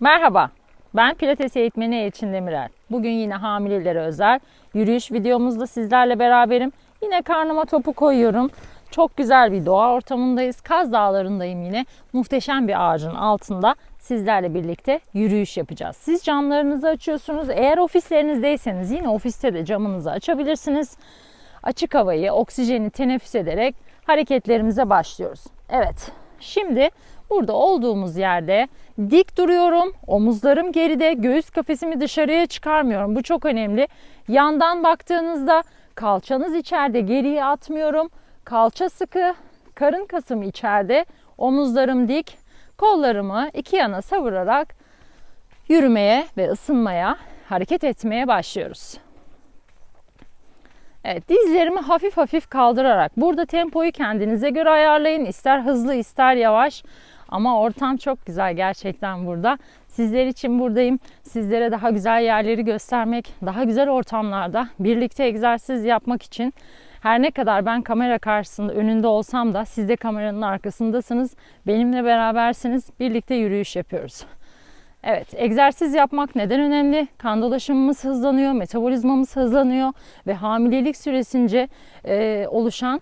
Merhaba, ben Pilates eğitmeni Elçin Demirel. Bugün yine hamilelere özel yürüyüş videomuzda sizlerle beraberim. Yine karnıma topu koyuyorum. Çok güzel bir doğa ortamındayız. Kaz Dağları'ndayım yine. Muhteşem bir ağacın altında sizlerle birlikte yürüyüş yapacağız. Siz camlarınızı açıyorsunuz. Eğer ofislerinizdeyseniz yine ofiste de camınızı açabilirsiniz. Açık havayı, oksijeni teneffüs ederek hareketlerimize başlıyoruz. Evet, şimdi burada olduğumuz yerde dik duruyorum. Omuzlarım geride, göğüs kafesimi dışarıya çıkarmıyorum. Bu çok önemli. Yandan baktığınızda kalçanız içeride, geriye atmıyorum. Kalça sıkı, karın kasım içeride, omuzlarım dik. Kollarımı iki yana savurarak yürümeye ve ısınmaya, hareket etmeye başlıyoruz. Evet, dizlerimi hafif hafif kaldırarak burada tempoyu kendinize göre ayarlayın. İster hızlı ister yavaş. Ama ortam çok güzel gerçekten burada. Sizler için buradayım. Sizlere daha güzel yerleri göstermek, daha güzel ortamlarda birlikte egzersiz yapmak için her ne kadar ben kamera karşısında önünde olsam da siz de kameranın arkasındasınız. Benimle berabersiniz. Birlikte yürüyüş yapıyoruz. Evet, egzersiz yapmak neden önemli? Kan dolaşımımız hızlanıyor, metabolizmamız hızlanıyor ve hamilelik süresince e, oluşan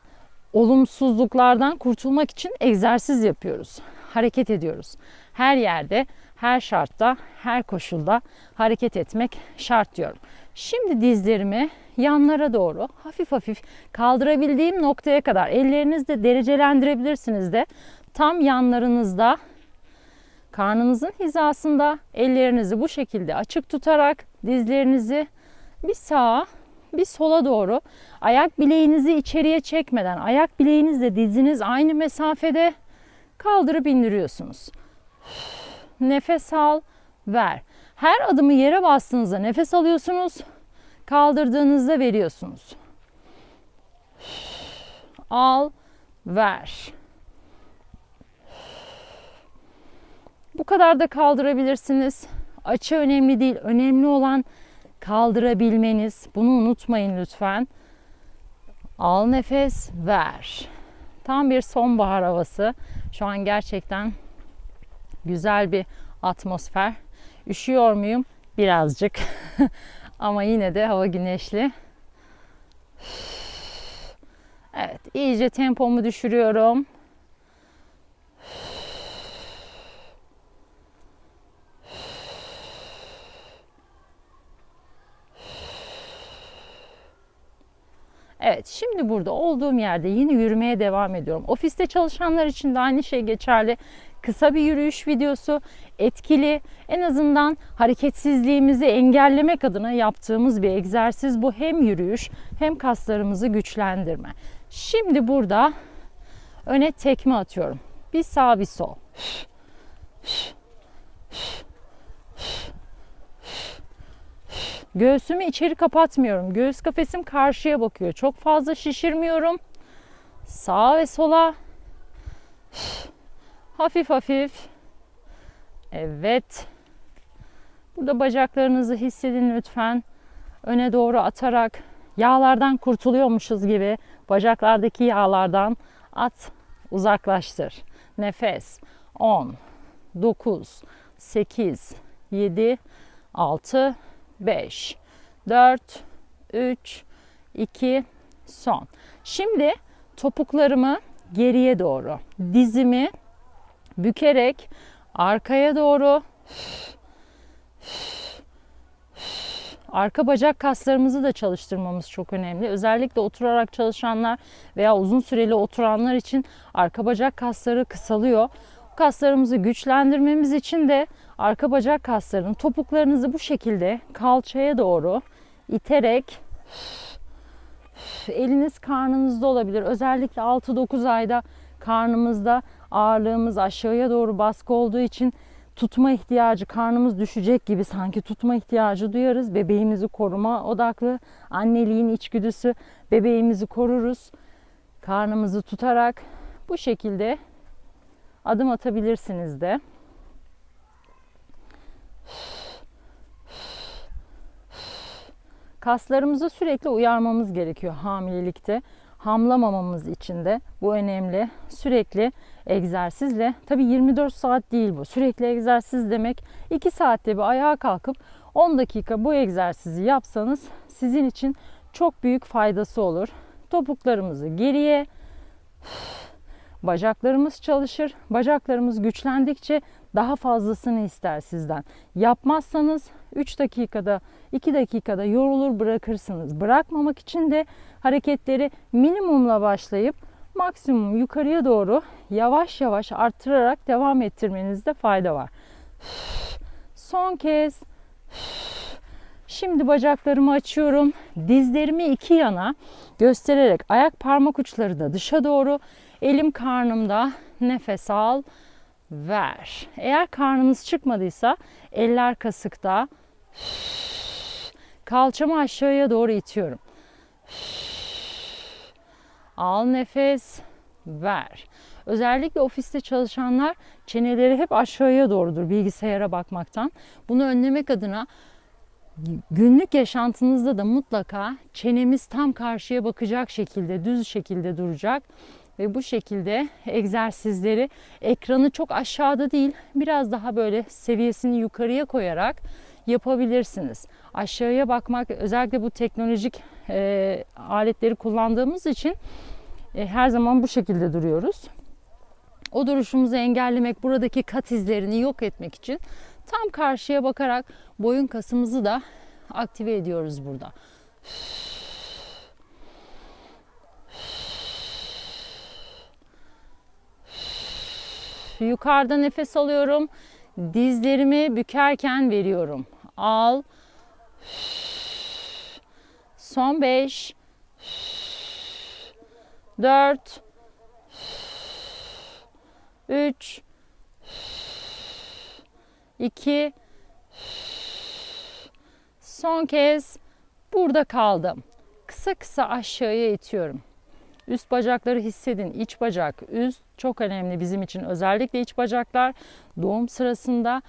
olumsuzluklardan kurtulmak için egzersiz yapıyoruz. Hareket ediyoruz. Her yerde, her şartta, her koşulda hareket etmek şart diyorum. Şimdi dizlerimi yanlara doğru hafif hafif kaldırabildiğim noktaya kadar ellerinizle derecelendirebilirsiniz de tam yanlarınızda karnınızın hizasında ellerinizi bu şekilde açık tutarak dizlerinizi bir sağa bir sola doğru ayak bileğinizi içeriye çekmeden ayak bileğinizle diziniz aynı mesafede kaldırıp indiriyorsunuz. Nefes al, ver. Her adımı yere bastığınızda nefes alıyorsunuz. Kaldırdığınızda veriyorsunuz. Al, ver. Bu kadar da kaldırabilirsiniz. Açı önemli değil. Önemli olan kaldırabilmeniz. Bunu unutmayın lütfen. Al nefes, ver. Tam bir sonbahar havası. Şu an gerçekten güzel bir atmosfer. Üşüyor muyum? Birazcık. Ama yine de hava güneşli. Evet, iyice tempomu düşürüyorum. Evet, şimdi burada olduğum yerde yine yürümeye devam ediyorum. Ofiste çalışanlar için de aynı şey geçerli. Kısa bir yürüyüş videosu, etkili, en azından hareketsizliğimizi engellemek adına yaptığımız bir egzersiz bu. Hem yürüyüş hem kaslarımızı güçlendirme. Şimdi burada öne tekme atıyorum. Bir sağ bir sol. Göğsümü içeri kapatmıyorum. Göğüs kafesim karşıya bakıyor. Çok fazla şişirmiyorum. Sağa ve sola. Hafif hafif. Evet. Burada bacaklarınızı hissedin lütfen. Öne doğru atarak yağlardan kurtuluyormuşuz gibi bacaklardaki yağlardan at, uzaklaştır. Nefes. 10 9 8 7 6 5, 4, 3, 2, son. Şimdi topuklarımı geriye doğru, dizimi bükerek arkaya doğru arka bacak kaslarımızı da çalıştırmamız çok önemli. Özellikle oturarak çalışanlar veya uzun süreli oturanlar için arka bacak kasları kısalıyor. Kaslarımızı güçlendirmemiz için de arka bacak kaslarının topuklarınızı bu şekilde kalçaya doğru iterek eliniz karnınızda olabilir. Özellikle 6-9 ayda karnımızda ağırlığımız aşağıya doğru baskı olduğu için tutma ihtiyacı, karnımız düşecek gibi sanki tutma ihtiyacı duyarız. Bebeğimizi koruma odaklı, anneliğin içgüdüsü, bebeğimizi koruruz. Karnımızı tutarak bu şekilde adım atabilirsiniz de. Kaslarımızı sürekli uyarmamız gerekiyor hamilelikte. hamlamamamız için de bu önemli. Sürekli egzersizle tabii 24 saat değil bu. Sürekli egzersiz demek 2 saatte bir ayağa kalkıp 10 dakika bu egzersizi yapsanız sizin için çok büyük faydası olur. Topuklarımızı geriye bacaklarımız çalışır. Bacaklarımız güçlendikçe daha fazlasını ister sizden. Yapmazsanız 3 dakikada 2 dakikada yorulur bırakırsınız. Bırakmamak için de hareketleri minimumla başlayıp maksimum yukarıya doğru yavaş yavaş arttırarak devam ettirmenizde fayda var. Son kez Şimdi bacaklarımı açıyorum. Dizlerimi iki yana göstererek ayak parmak uçları da dışa doğru. Elim karnımda. Nefes al. Ver. Eğer karnınız çıkmadıysa eller kasıkta. Kalçamı aşağıya doğru itiyorum. Al nefes. Ver. Özellikle ofiste çalışanlar çeneleri hep aşağıya doğrudur bilgisayara bakmaktan. Bunu önlemek adına günlük yaşantınızda da mutlaka çenemiz tam karşıya bakacak şekilde, düz şekilde duracak ve bu şekilde egzersizleri ekranı çok aşağıda değil, biraz daha böyle seviyesini yukarıya koyarak yapabilirsiniz. Aşağıya bakmak özellikle bu teknolojik e, aletleri kullandığımız için e, her zaman bu şekilde duruyoruz. O duruşumuzu engellemek, buradaki kat izlerini yok etmek için tam karşıya bakarak boyun kasımızı da aktive ediyoruz burada. Yukarıda nefes alıyorum. Dizlerimi bükerken veriyorum. Al. Son 5 4 3 2 Son kez burada kaldım. Kısa kısa aşağıya itiyorum. Üst bacakları hissedin. İç bacak, üst çok önemli bizim için. Özellikle iç bacaklar doğum sırasında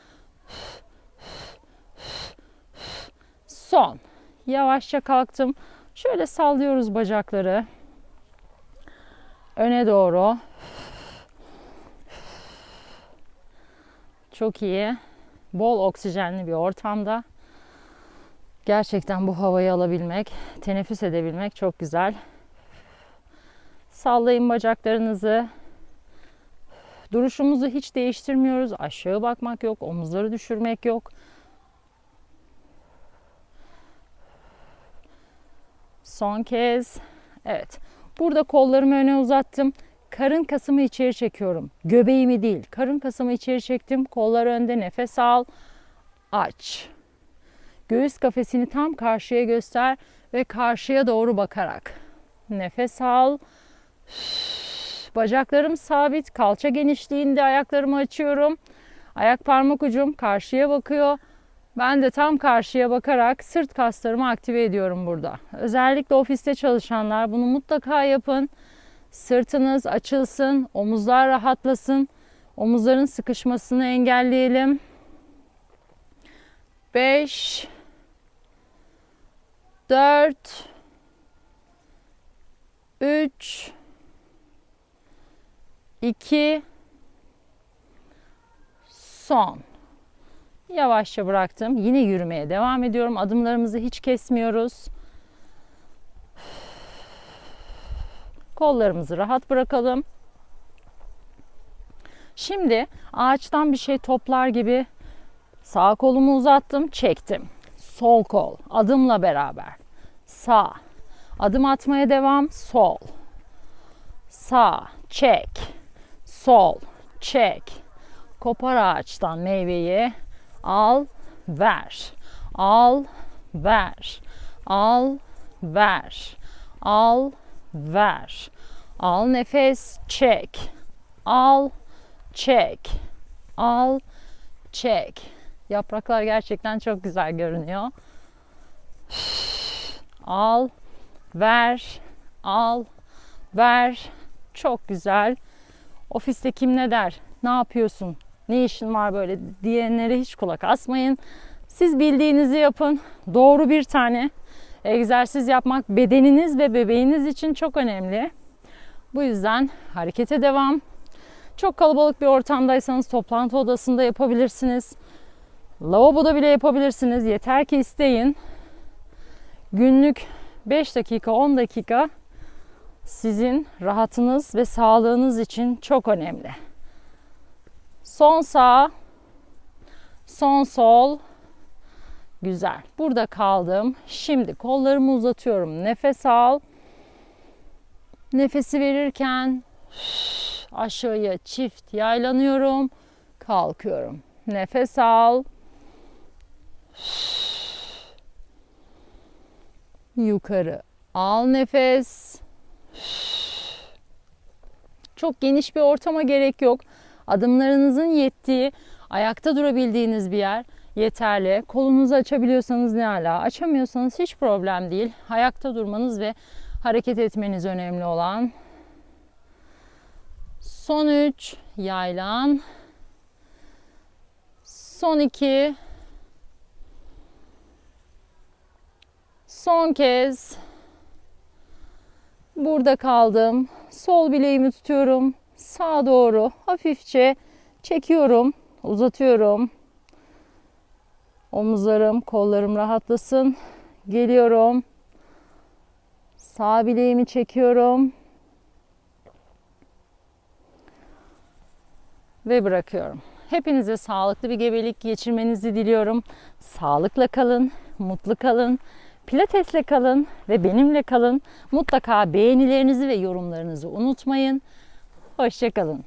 son. Yavaşça kalktım. Şöyle sallıyoruz bacakları. Öne doğru. Çok iyi. Bol oksijenli bir ortamda gerçekten bu havayı alabilmek, teneffüs edebilmek çok güzel. Sallayın bacaklarınızı. Duruşumuzu hiç değiştirmiyoruz. Aşağı bakmak yok, omuzları düşürmek yok. Son kez. Evet. Burada kollarımı öne uzattım. Karın kasımı içeri çekiyorum. Göbeğimi değil. Karın kasımı içeri çektim. Kollar önde. Nefes al. Aç. Göğüs kafesini tam karşıya göster ve karşıya doğru bakarak. Nefes al. Bacaklarım sabit. Kalça genişliğinde ayaklarımı açıyorum. Ayak parmak ucum karşıya bakıyor. Ben de tam karşıya bakarak sırt kaslarımı aktive ediyorum burada. Özellikle ofiste çalışanlar bunu mutlaka yapın. Sırtınız açılsın, omuzlar rahatlasın. Omuzların sıkışmasını engelleyelim. 5 4 3 2 son. Yavaşça bıraktım. Yine yürümeye devam ediyorum. Adımlarımızı hiç kesmiyoruz. Kollarımızı rahat bırakalım. Şimdi ağaçtan bir şey toplar gibi sağ kolumu uzattım, çektim. Sol kol adımla beraber. Sağ. Adım atmaya devam. Sol. Sağ. Çek. Sol. Çek. Kopar ağaçtan meyveyi. Al, ver. Al, ver. Al, ver. Al, ver. Al nefes, çek. Al, çek. Al, çek. Yapraklar gerçekten çok güzel görünüyor. Al, ver, al, ver. Çok güzel. Ofiste kim ne der? Ne yapıyorsun? Ne işin var böyle diyenlere hiç kulak asmayın. Siz bildiğinizi yapın. Doğru bir tane Egzersiz yapmak bedeniniz ve bebeğiniz için çok önemli. Bu yüzden harekete devam. Çok kalabalık bir ortamdaysanız toplantı odasında yapabilirsiniz. Lavaboda bile yapabilirsiniz. Yeter ki isteyin. Günlük 5 dakika, 10 dakika sizin rahatınız ve sağlığınız için çok önemli. Son sağ, son sol. Güzel. Burada kaldım. Şimdi kollarımı uzatıyorum. Nefes al. Nefesi verirken aşağıya çift yaylanıyorum. Kalkıyorum. Nefes al. Yukarı al nefes. Çok geniş bir ortama gerek yok. Adımlarınızın yettiği, ayakta durabildiğiniz bir yer yeterli. Kolunuzu açabiliyorsanız ne ala. Açamıyorsanız hiç problem değil. Ayakta durmanız ve hareket etmeniz önemli olan. Son 3 yaylan. Son 2 Son kez burada kaldım. Sol bileğimi tutuyorum. Sağa doğru hafifçe çekiyorum, uzatıyorum. Omuzlarım, kollarım rahatlasın. Geliyorum. Sağ bileğimi çekiyorum. Ve bırakıyorum. Hepinize sağlıklı bir gebelik geçirmenizi diliyorum. Sağlıkla kalın, mutlu kalın. Pilatesle kalın ve benimle kalın. Mutlaka beğenilerinizi ve yorumlarınızı unutmayın. Hoşçakalın.